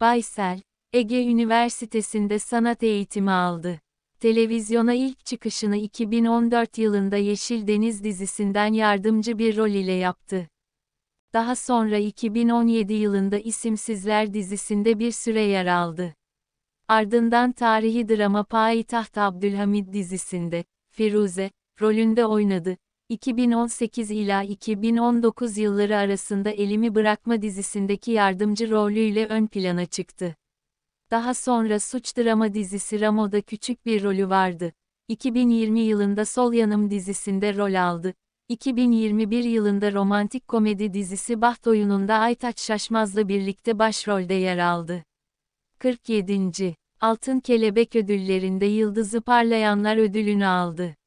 Baysel, Ege Üniversitesi'nde sanat eğitimi aldı. Televizyona ilk çıkışını 2014 yılında Yeşil Deniz dizisinden yardımcı bir rol ile yaptı. Daha sonra 2017 yılında İsimsizler dizisinde bir süre yer aldı. Ardından tarihi drama Payitaht Abdülhamid dizisinde, Firuze, rolünde oynadı. 2018 ila 2019 yılları arasında Elimi Bırakma dizisindeki yardımcı rolüyle ön plana çıktı. Daha sonra suç drama dizisi Ramo'da küçük bir rolü vardı. 2020 yılında Sol Yanım dizisinde rol aldı. 2021 yılında romantik komedi dizisi Baht Oyunu'nda Aytaç Şaşmaz'la birlikte başrolde yer aldı. 47. Altın Kelebek Ödülleri'nde Yıldızı Parlayanlar ödülünü aldı.